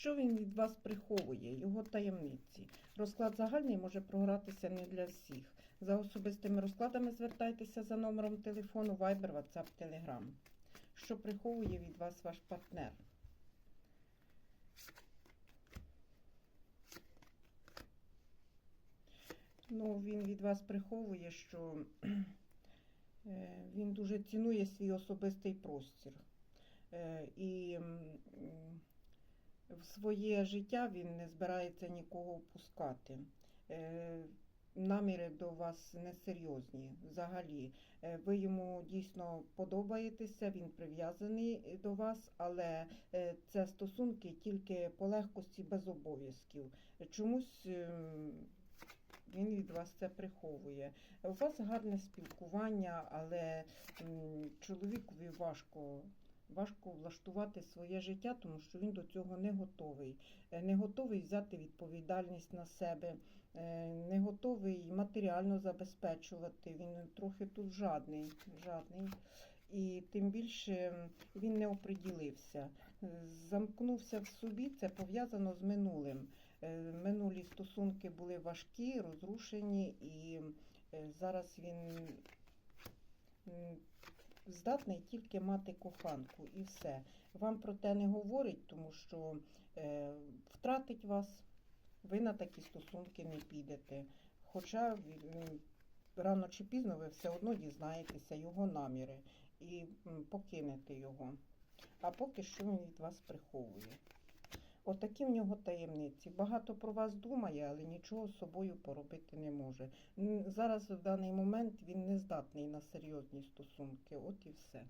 Що він від вас приховує? Його таємниці. Розклад загальний може програтися не для всіх. За особистими розкладами звертайтеся за номером телефону Viber, WhatsApp, Telegram. Що приховує від вас ваш партнер? Ну, він від вас приховує, що е, він дуже цінує свій особистий простір. Е, І своє життя він не збирається нікого впускати. Е, Наміри до вас несерйозні взагалі. Е, Ви йому дійсно подобаєтеся, він прив'язаний до вас, але е, це стосунки тільки по легкості без обов'язків. Чомусь він від вас це приховує. У вас гарне спілкування, але чоловікові важко. Важко влаштувати своє життя, тому що він до цього не готовий. Е, Не готовий взяти відповідальність на себе, е, не готовий матеріально забезпечувати. Він трохи тут жадний, жадний. І тим більше він не оприділився. Е, Замкнувся в собі, це пов'язано з минулим. Минулі стосунки були важкі, розрушені, і зараз він здатний тільки мати коханку і все. Вам про те не говорить, тому що е, втратить вас, ви на такі стосунки не підете. Хоча рано чи пізно ви все одно дізнаєтеся його наміри і покинете його. А поки що він від вас приховує. Отакі в нього таємниці. Багато про вас думає, але нічого з собою поробити не може. Зараз в даний момент він не здатний на серйозні стосунки. От і все.